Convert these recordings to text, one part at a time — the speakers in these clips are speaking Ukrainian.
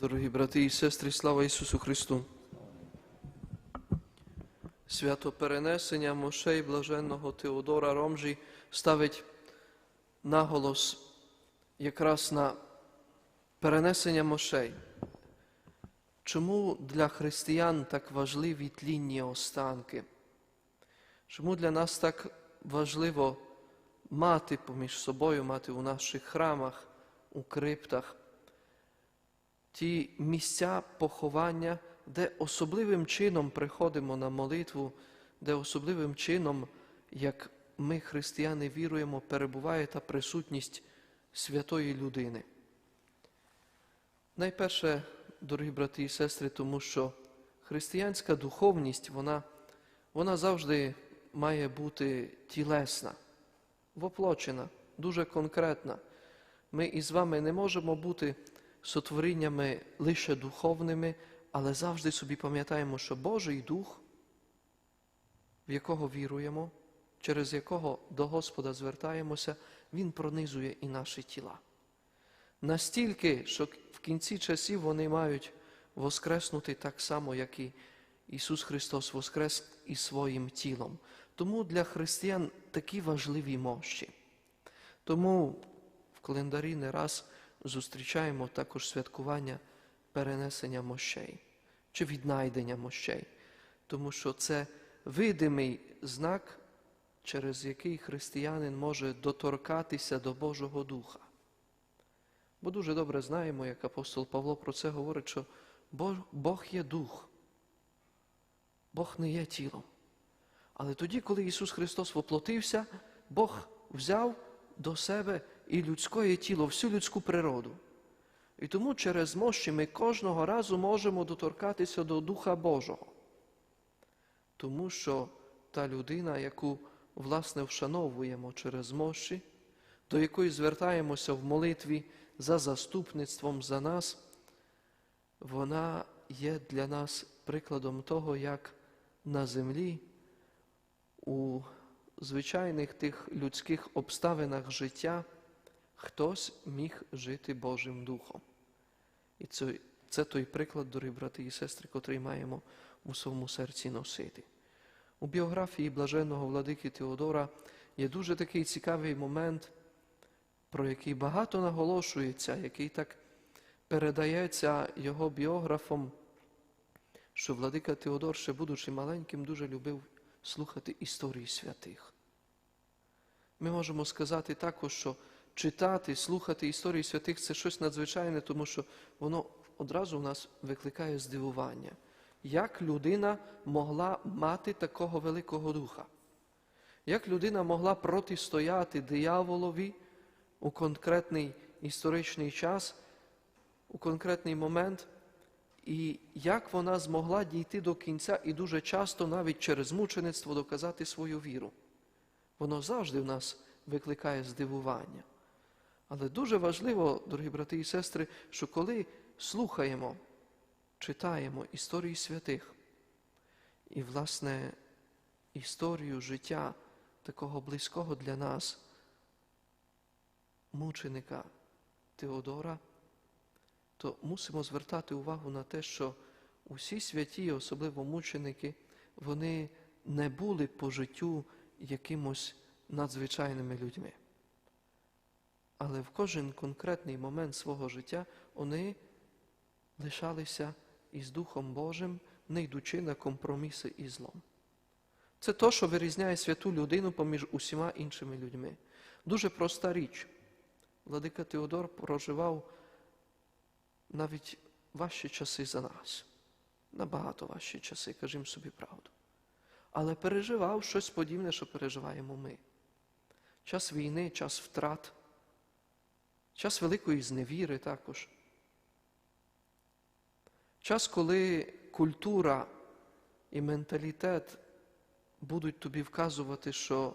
Дорогі брати і сестри, слава Ісусу Христу! Свято перенесення мошей блаженного Теодора Ромжі ставить наголос якраз на перенесення мошей. Чому для християн так важливі тлінні останки? Чому для нас так важливо мати поміж собою, мати у наших храмах, у криптах? Ті місця поховання, де особливим чином приходимо на молитву, де особливим чином, як ми, християни, віруємо, перебуває та присутність святої людини. Найперше, дорогі брати і сестри, тому що християнська духовність, вона, вона завжди має бути тілесна, воплочена, дуже конкретна. Ми із вами не можемо бути сотворіннями лише духовними, але завжди собі пам'ятаємо, що Божий Дух, в якого віруємо, через якого до Господа звертаємося, Він пронизує і наші тіла. Настільки, що в кінці часів вони мають воскреснути так само, як і Ісус Христос воскрес із своїм тілом. Тому для християн такі важливі мощі. Тому в календарі не раз зустрічаємо також святкування перенесення мощей чи віднайдення мощей, тому що це видимий знак, через який християнин може доторкатися до Божого Духа. Бо дуже добре знаємо, як апостол Павло про це говорить, що Бог є дух, Бог не є тілом. Але тоді, коли Ісус Христос воплотився, Бог взяв до себе і людське тіло, всю людську природу. І тому через мощі ми кожного разу можемо доторкатися до Духа Божого. Тому що та людина, яку, власне, вшановуємо через мощі, до якої звертаємося в молитві за заступництвом за нас, вона є для нас прикладом того, як на землі у звичайних тих людських обставинах життя хтось міг жити Божим Духом. І це, це той приклад, дорогі брати і сестри, котрий маємо у своєму серці носити. У біографії блаженного владики Теодора є дуже такий цікавий момент, про який багато наголошується, який так передається його біографом, що владика Теодор, ще будучи маленьким, дуже любив слухати історії святих. Ми можемо сказати також, що читати, слухати історії святих це щось надзвичайне, тому що воно одразу в нас викликає здивування. Як людина могла мати такого Великого Духа? Як людина могла протистояти дияволові у конкретний історичний час, у конкретний момент, і як вона змогла дійти до кінця і дуже часто навіть через мучеництво доказати свою віру? Воно завжди в нас викликає здивування. Але дуже важливо, дорогі брати і сестри, що коли слухаємо, читаємо історії святих і, власне, історію життя такого близького для нас, мученика Теодора, то мусимо звертати увагу на те, що усі святі, особливо мученики, вони не були по життю якимось надзвичайними людьми. Але в кожен конкретний момент свого життя вони лишалися із Духом Божим, не йдучи на компроміси із злом. Це то, що вирізняє святу людину поміж усіма іншими людьми. Дуже проста річ. Владика Теодор проживав навіть важчі часи за нас. Набагато важчі часи, кажімо собі правду. Але переживав щось подібне, що переживаємо ми. Час війни, час втрат, час великої зневіри також. Час, коли культура і менталітет будуть тобі вказувати, що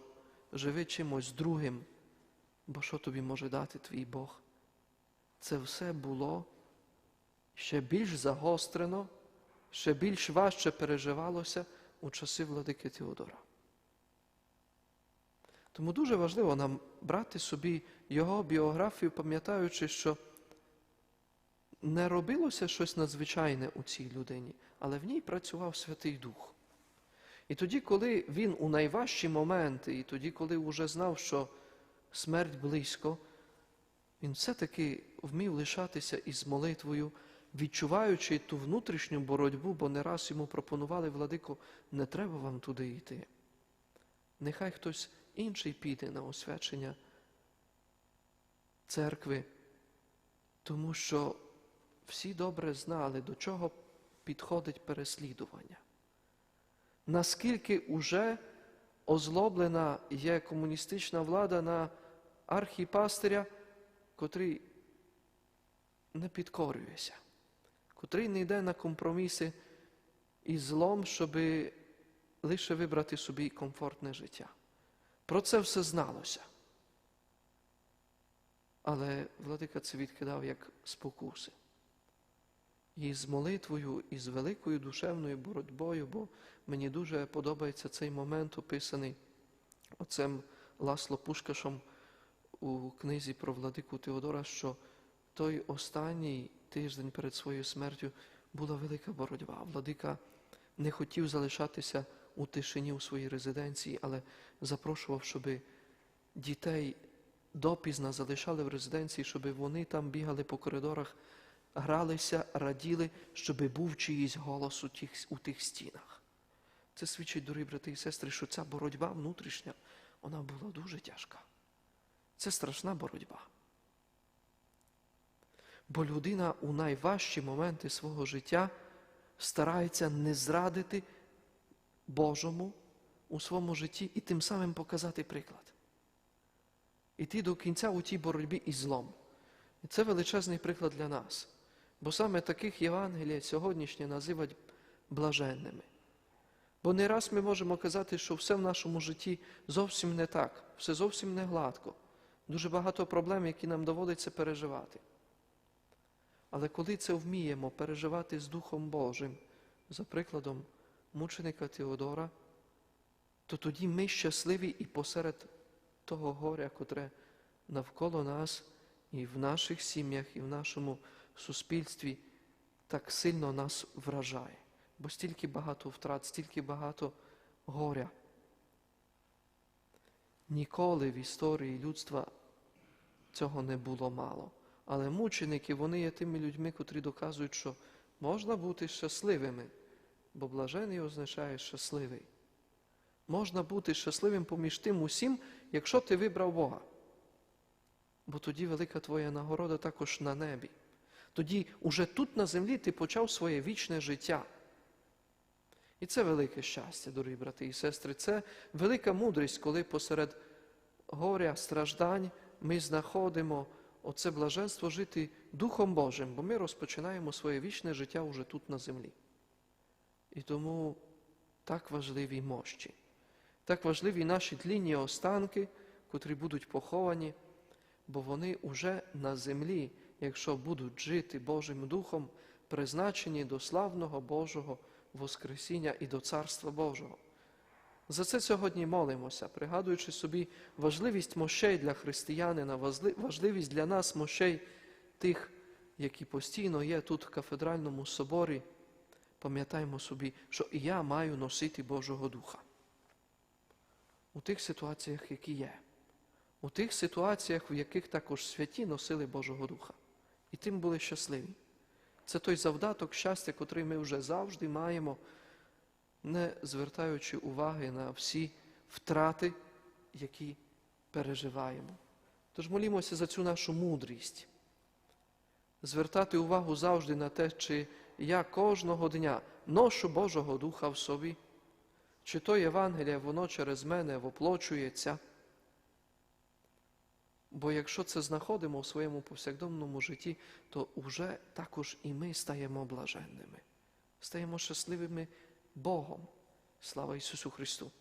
живи чимось другим, бо що тобі може дати твій Бог. Це все було ще більш загострено, ще більш важче переживалося у часи владики Теодора. Тому дуже важливо нам брати собі його біографію, пам'ятаючи, що не робилося щось надзвичайне у цій людині, але в ній працював Святий Дух. І тоді, коли він у найважчі моменти, і тоді, коли вже знав, що смерть близько, він все-таки вмів лишатися із молитвою, відчуваючи ту внутрішню боротьбу, бо не раз йому пропонували владику, не треба вам туди йти. Нехай хтось інший піде на освячення церкви, тому що всі добре знали, до чого підходить переслідування. Наскільки уже озлоблена є комуністична влада на архіпастиря, котрий не підкорюється, котрий не йде на компроміси із злом, щоб лише вибрати собі комфортне життя. Про це все зналося. Але владика це відкидав як спокуси. І з молитвою, і з великою душевною боротьбою, бо мені дуже подобається цей момент, описаний оцем Ласло Пушкашом у книзі про владику Теодора, що той останній тиждень перед своєю смертю була велика боротьба. Владика не хотів залишатися у тишині у своїй резиденції, але запрошував, щоб дітей допізна залишали в резиденції, щоб вони там бігали по коридорах, гралися, раділи, щоб був чиїсь голос у тих, у тих стінах. Це свідчить, дорогі брати і сестри, що ця боротьба внутрішня, вона була дуже тяжка. Це страшна боротьба. Бо людина у найважчі моменти свого життя старається не зрадити Божому у своєму житті і тим самим показати приклад. Іти до кінця у тій боротьбі із злом. І це величезний приклад для нас. Бо саме таких Євангелія сьогоднішнє називають блаженними. Бо не раз ми можемо казати, що все в нашому житті зовсім не так, все зовсім не гладко. Дуже багато проблем, які нам доводиться переживати. Але коли це вміємо переживати з Духом Божим, за прикладом мученика Теодора, то тоді ми щасливі і посеред того горя, котре навколо нас, і в наших сім'ях, і в нашому суспільстві так сильно нас вражає. Бо стільки багато втрат, стільки багато горя. Ніколи в історії людства цього не було мало. Але мученики, вони є тими людьми, котрі доказують, що можна бути щасливими, бо блажений означає щасливий. Можна бути щасливим поміж тим усім, якщо ти вибрав Бога. Бо тоді велика твоя нагорода також на небі. Тоді уже тут на землі ти почав своє вічне життя. І це велике щастя, дорогі брати і сестри. Це велика мудрість, коли посеред горя, страждань ми знаходимо оце блаженство жити Духом Божим, бо ми розпочинаємо своє вічне життя уже тут на землі. І тому так важливі мощі, так важливі наші тлінні останки, котрі будуть поховані, бо вони уже на землі, якщо будуть жити Божим Духом, призначені до славного Божого Воскресіння і до Царства Божого. За це сьогодні молимося, пригадуючи собі важливість мощей для християнина, важливість для нас мощей тих, які постійно є тут в кафедральному соборі. Пам'ятаємо собі, що я маю носити Божого Духа. У тих ситуаціях, які є, у тих ситуаціях, в яких також святі носили Божого Духа. І тим були щасливі. Це той завдаток щастя, котрий ми вже завжди маємо не звертаючи уваги на всі втрати, які переживаємо. Тож молімося за цю нашу мудрість, звертати увагу завжди на те, чи я кожного дня ношу Божого Духа в собі, чи то Євангеліє, воно через мене воплочується. Бо якщо це знаходимо у своєму повсякденному житті, то вже також і ми стаємо блаженними, стаємо щасливими Богом. Слава Ісусу Христу!